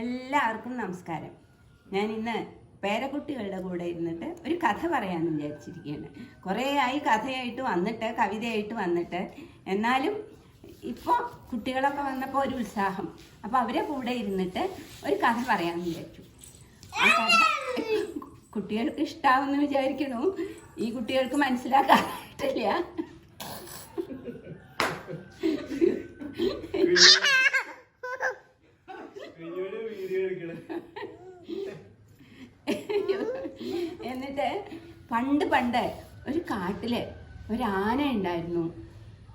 എല്ലാവർക്കും നമസ്കാരം. ഞാൻ ഇന്ന് പേരക്കുട്ടികളുടെ കൂടെ ഇരുന്നിട്ട് ഒരു കഥ പറയാമെന്ന് വിചാരിച്ചിരിക്കുകയാണ്. കുറേ ആയി കഥയായിട്ട് വന്നിട്ട് കവിതയായിട്ട് വന്നിട്ട്. എന്നാലും ഇപ്പോൾ കുട്ടികളൊക്കെ വന്നപ്പോൾ ഒരു ഉത്സാഹം. അപ്പോൾ അവരെ കൂടെ ഇരുന്നിട്ട് ഒരു കഥ പറയാമെന്ന് വിചാരിച്ചു. കുട്ടികൾക്ക് ഇഷ്ടാവെന്ന് വിചാരിക്കണു. ഈ കുട്ടികൾക്ക് മനസ്സിലാക്കാനായിട്ടില്ല. പണ്ട് പണ്ട് ഒരു കാട്ടിൽ ഒരാന ഉണ്ടായിരുന്നു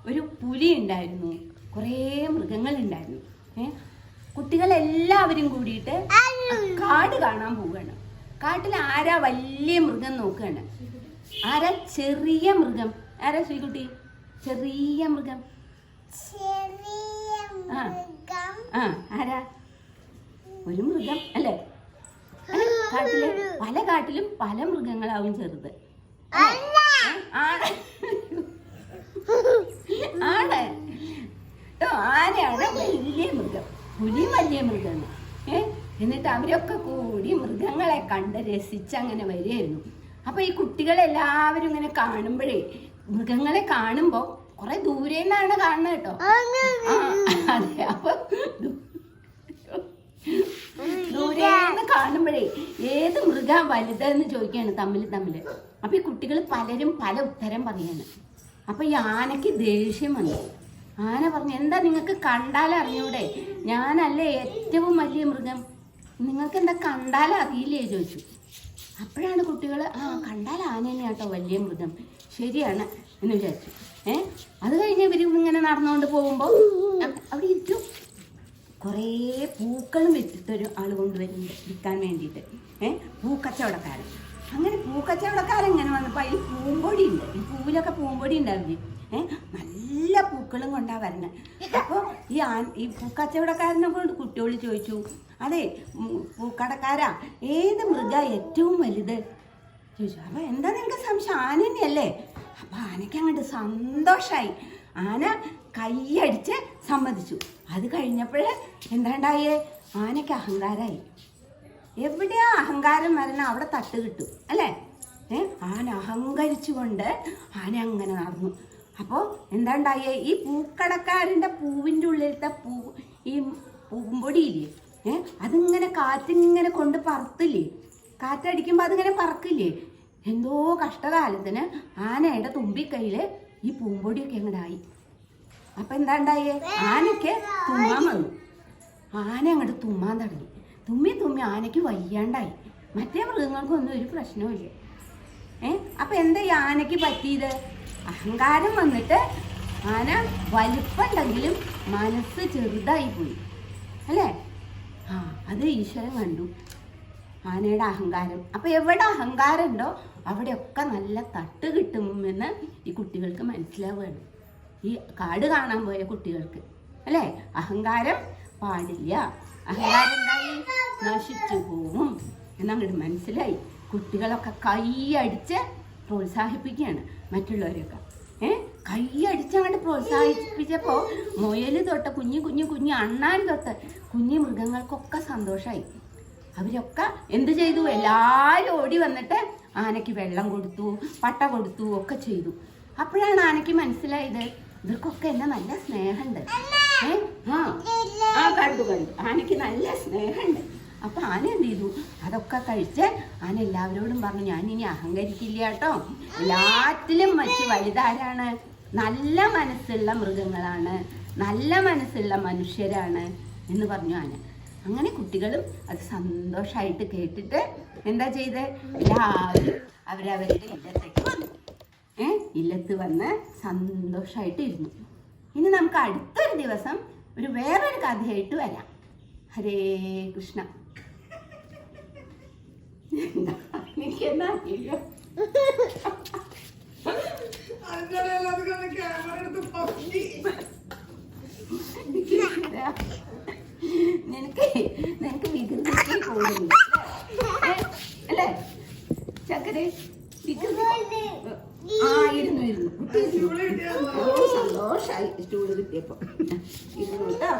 ഒരു പുലി ഉണ്ടായിരുന്നു കുറേ മൃഗങ്ങൾ ഉണ്ടായിരുന്നു ഏ? കുട്ടികളെല്ലാവരും കൂടിയിട്ട് കാട് കാണാൻ പോവുകയാണ്. കാട്ടിൽ ആരാ വലിയ മൃഗം നോക്കുകയാണ്? ആരാ ചെറിയ മൃഗം? ആരാ ശ്രീകുട്ടി? ചെറിയ മൃഗം. ആ. ആരാ? ഒരു മൃഗം അല്ല, കാട്ടിൽ പല കാട്ടിലും പല മൃഗങ്ങളാവും ചെറുത്? ആണ്. ആണ്. ആനയാണ് വലിയ മൃഗം. പുലി വലിയ മൃഗം ഏ എന്നിട്ട് അവരൊക്കെ കൂടി മൃഗങ്ങളെ കണ്ട് രസിച്ച് അങ്ങനെ വരികയായിരുന്നു. അപ്പൊ ഈ കുട്ടികളെല്ലാവരും ഇങ്ങനെ കാണുമ്പോഴേ മൃഗങ്ങളെ കാണുമ്പോ കുറെ ദൂരെ നിന്നാണ് കാണുന്നത് കേട്ടോ. അതെ അപ്പൊ ദൂരേന്ന് കാണുമ്പോഴേ ഏത് മൃഗം വലുതെന്ന് ചോദിക്കുകയാണ് തമ്മിൽ തമ്മിൽ അപ്പൊ ഈ കുട്ടികൾ പലരും പല ഉത്തരം പറയാണ്. അപ്പൊ ഈ ആനയ്ക്ക് ദേഷ്യം വന്നു. ആന പറഞ്ഞു എന്താ നിങ്ങൾക്ക് കണ്ടാൽ അറിഞ്ഞൂടെ? ഞാനല്ലേ ഏറ്റവും വലിയ മൃഗം. നിങ്ങൾക്ക് എന്താ കണ്ടാൽ അറിയില്ലേ? ചോദിച്ചു. അപ്പോഴാണ് കുട്ടികൾ ആ കണ്ടാൽ ആന തന്നെയാട്ടോ വലിയ മൃഗം. ശരിയാണ്. എന്ന് വിചാരിച്ചു. ഏഹ് അത് കഴിഞ്ഞ് ഇവർ ഇങ്ങനെ നടന്നുകൊണ്ട് പോകുമ്പോൾ അവിടെ ഇരിക്കും. കുറേ പൂക്കളും വെച്ചിട്ടൊരു ആൾ കൊണ്ടുവരുന്നുണ്ട് വിൽക്കാൻ വേണ്ടിയിട്ട്. ഏഹ് പൂക്കച്ചവടക്കാരൻ. അങ്ങനെ പൂക്കച്ചവടക്കാരൻ ഇങ്ങനെ വന്നപ്പോൾ അതിൽ പൂമ്പൊടി ഉണ്ട്. ഈ പൂവിലൊക്കെ പൂമ്പൊടി ഉണ്ടാവില്ലേ? ഏഹ് നല്ല പൂക്കളും കൊണ്ടാണ് വരുന്നത് അപ്പോൾ ഈ ആ ഈ പൂക്കച്ചവടക്കാരനെ കൊണ്ട് കുട്ടികൾ ചോദിച്ചു അതെ പൂക്കടക്കാരാ ഏത് മൃഗ ഏറ്റവും വലുത്? ചോദിച്ചു അപ്പോൾ എന്താ നിങ്ങൾക്ക് സംശയം? ആന തന്നെയല്ലേ? അപ്പൊ ആനയ്ക്ക് അങ്ങോട്ട് സന്തോഷമായി ആന കൈയടിച്ച് സമ്മതിച്ചു. അത് കഴിഞ്ഞപ്പോൾ എന്താണ്ടായേ? ആനയ്ക്ക് അഹങ്കാരമായി എവിടെയാ അഹങ്കാരം വരണം? അവിടെ തട്ട് കിട്ടും അല്ലേ? ഏ? ആന അഹങ്കരിച്ചുകൊണ്ട് ആന അങ്ങനെ നടന്നു. അപ്പോൾ എന്താണ്ടായേ? ഈ പൂക്കടക്കാരന്റെ പൂവിന്റെ ഉള്ളിലത്തെ പൂ ഈ പൂമ്പൊടിയില്ലേ? ഏ? അതിങ്ങനെ കാറ്റിങ്ങനെ കൊണ്ട് പറത്തില്ലേ? കാറ്റടിക്കുമ്പോൾ അതിങ്ങനെ പറക്കില്ലേ? എന്തോ കഷ്ടകാലത്തിന് ആനയുടെ തുമ്പിക്കൈയിൽ ഈ പൂമ്പൊടിയൊക്കെ അങ്ങോട്ടായി അപ്പൊ എന്താ ഉണ്ടായേ ആനയ്ക്ക് തുമ്മാൻ വന്നു. ആന അങ്ങോട്ട് തുമ്മാൻ തുടങ്ങി. തുമ്മി തുമ്മി ആനയ്ക്ക് വയ്യാണ്ടായി. മറ്റേ മൃഗങ്ങൾക്കൊന്നും ഒരു പ്രശ്നവുമില്ല ഏ? അപ്പൊ എന്താ ഈ ആനയ്ക്ക് പറ്റിയത്? അഹങ്കാരം വന്നിട്ട് ആന വലിപ്പുണ്ടെങ്കിലും മനസ്സ് ചെറുതായി പോയി. അല്ലേ? ആ അത് ഈശ്വരൻ കണ്ടു. ആനയുടെ അഹങ്കാരം. അപ്പൊ എവിടെ അഹങ്കാരം ഉണ്ടോ അവിടെയൊക്കെ നല്ല തട്ട് കിട്ടുമെന്ന് ഈ കുട്ടികൾക്ക് മനസ്സിലാവുകയാണ്. ഈ കാട് കാണാൻ പോയ കുട്ടികൾക്ക് അല്ലേ? അഹങ്കാരം പാടില്ല. അഹങ്കാരം എന്തായി? നശിച്ചു പോകും എന്നങ്ങോട്ട് മനസ്സിലായി. കുട്ടികളൊക്കെ കൈയടിച്ച് പ്രോത്സാഹിപ്പിക്കുകയാണ് മറ്റുള്ളവരെയൊക്കെ. ഏ? കൈയടിച്ച് അങ്ങോട്ട് പ്രോത്സാഹിപ്പിച്ചപ്പോൾ മുയൽ തൊട്ട് കുഞ്ഞു കുഞ്ഞു കുഞ്ഞു അണ്ണാൻ തൊട്ട് കുഞ്ഞു മൃഗങ്ങൾക്കൊക്കെ സന്തോഷമായി അവരൊക്കെ എന്ത് ചെയ്തു? എല്ലാവരും ഓടി വന്നിട്ട് ആനയ്ക്ക് വെള്ളം കൊടുത്തു പട്ട കൊടുത്തു ഒക്കെ ചെയ്തു. അപ്പോഴാണ് ആനയ്ക്ക് മനസ്സിലായത് ഇവർക്കൊക്കെ എന്നെ നല്ല സ്നേഹമുണ്ട് ഏ? ആ. ആ കണ്ടു കണ്ടു. ആനയ്ക്ക് നല്ല സ്നേഹമുണ്ട് അപ്പൊ ആന എന്ത് ചെയ്തു? അതൊക്കെ കഴിച്ച് ആന എല്ലാവരോടും പറഞ്ഞു ഞാൻ ഇനി അഹങ്കരിക്കില്ല കേട്ടോ. എല്ലാറ്റിലും മറ്റു വലുതാരാണ്. നല്ല മനസ്സുള്ള മൃഗങ്ങളാണ്. നല്ല മനസ്സുള്ള മനുഷ്യരാണ്. എന്ന് പറഞ്ഞു ആന. അങ്ങനെ കുട്ടികളും അത് സന്തോഷമായിട്ട് കേട്ടിട്ട് എന്താ ചെയ്ത്? എല്ലാവരും അവരവരുടെ ഇല്ലത്തേക്ക് വന്നു. ഇല്ലത്ത് വന്ന് സന്തോഷമായിട്ട് ഇരുന്നു ഇനി നമുക്ക് അടുത്തൊരു ദിവസം ഒരു വേറൊരു കഥയായിട്ട് വരാം. ഹരേ കൃഷ്ണ. എനിക്കെന്നാ നിനക്ക് നിനക്ക് വികൃതിക്ക് പോകുന്നു അല്ലേ? ചക്കരെ വികൃതി. ആ ഇരുന്നു ഇരുന്നു സന്തോഷമായി സ്റ്റൂൾ കിട്ടിയപ്പോ. ഇരുന്നു കേട്ടോ